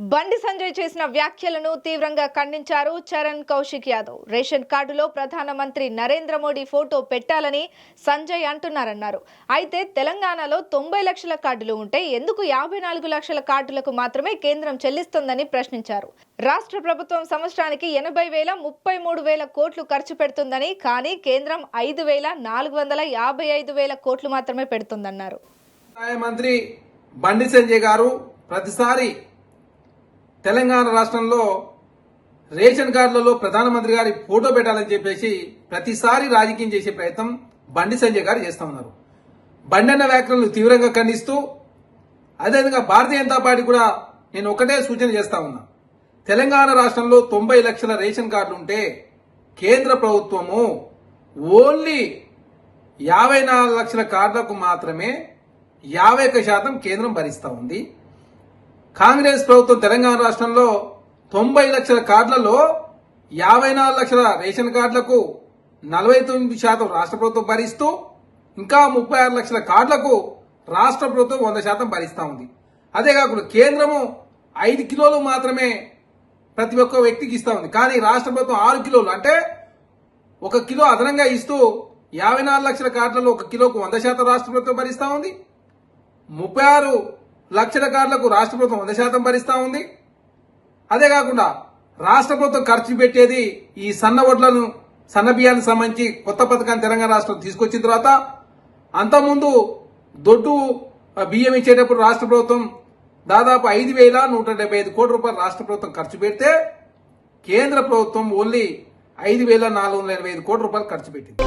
బండి సంజయ్ చేసిన వ్యాఖ్యలను తీవ్రంగా ఖండించారు చరణ్ కౌశిక్ యాదవ్. రేషన్ కార్డులో ప్రధానమంత్రి నరేంద్ర మోడీ ఫోటో పెట్టాలని సంజయ్ అంటున్నారన్నారు. అయితే తెలంగాణలో తొంభై లక్షల కార్డులు ఉంటే ఎందుకు యాభై నాలుగు లక్షల కార్డులకు మాత్రమే కేంద్రం చెల్లిస్తుందని ప్రశ్నించారు. రాష్ట్ర ప్రభుత్వం సంవత్సరానికి ఎనభై వేల ముప్పై మూడు వేల కోట్లు ఖర్చు పెడుతుందని కానీ కేంద్రం ఐదు వేల నాలుగు వందల యాభై ఐదు వేల కోట్లు మాత్రమే పెడుతుందన్నారు. మంత్రి బండి సంజయ్ గారు ప్రతిసారి తెలంగాణ రాష్ట్రంలో రేషన్ కార్డులలో ప్రధానమంత్రి గారి ఫోటో పెట్టాలని చెప్పేసి ప్రతిసారి రాజకీయం చేసే ప్రయత్నం బండి సంజయ్ గారు చేస్తా ఉన్నారు. బండి అన్న వ్యాఖ్యలను తీవ్రంగా ఖండిస్తూ అదేవిధంగా భారతీయ జనతా పార్టీ కూడా నేను ఒకటే సూచన చేస్తా ఉన్నా. తెలంగాణ రాష్ట్రంలో తొంభై లక్షల రేషన్ కార్డులు ఉంటే కేంద్ర ప్రభుత్వము ఓన్లీ యాభై నాలుగు లక్షల కార్డులకు మాత్రమే యాభై శాతం కేంద్రం భరిస్తూ ఉంది. కాంగ్రెస్ ప్రభుత్వం తెలంగాణ రాష్ట్రంలో తొంభై లక్షల కార్డులలో యాభై నాలుగు లక్షల రేషన్ కార్డులకు నలభై తొమ్మిది శాతం రాష్ట్ర ప్రభుత్వం భరిస్తూ ఇంకా ముప్పై ఆరు లక్షల కార్డులకు రాష్ట్ర ప్రభుత్వం వంద శాతం భరిస్తూ ఉంది. అదే కాకుండా కేంద్రము ఐదు కిలోలు మాత్రమే ప్రతి ఒక్క వ్యక్తికి ఇస్తూ ఉంది. కానీ రాష్ట్ర ప్రభుత్వం ఆరు కిలోలు అంటే ఒక కిలో అదనంగా ఇస్తూ యాభై నాలుగు లక్షల కార్డులలో ఒక కిలోకు వంద శాతం రాష్ట్ర ప్రభుత్వం భరిస్తూ ఉంది. ముప్పై ఆరు లక్షల కార్లకు రాష్ట్ర ప్రభుత్వం వంద శాతం భరిస్తా ఉంది. అదే కాకుండా రాష్ట్ర ప్రభుత్వం ఖర్చు పెట్టేది ఈ సన్న వడ్లను సన్న బియ్యానికి సంబంధించి కొత్త పథకాన్ని తెలంగాణ రాష్ట్రం తీసుకొచ్చిన తర్వాత అంతకుముందు దొడ్డు బియ్యం ఇచ్చేటప్పుడు రాష్ట్ర ప్రభుత్వం దాదాపు ఐదు వేల నూట డెబ్బై ఐదు కోట్ల రూపాయలు రాష్ట్ర ప్రభుత్వం ఖర్చు పెడితే కేంద్ర ప్రభుత్వం ఓన్లీ ఐదు వేల నాలుగు వందల ఎనభై ఐదు కోట్ల రూపాయలు ఖర్చు పెట్టింది.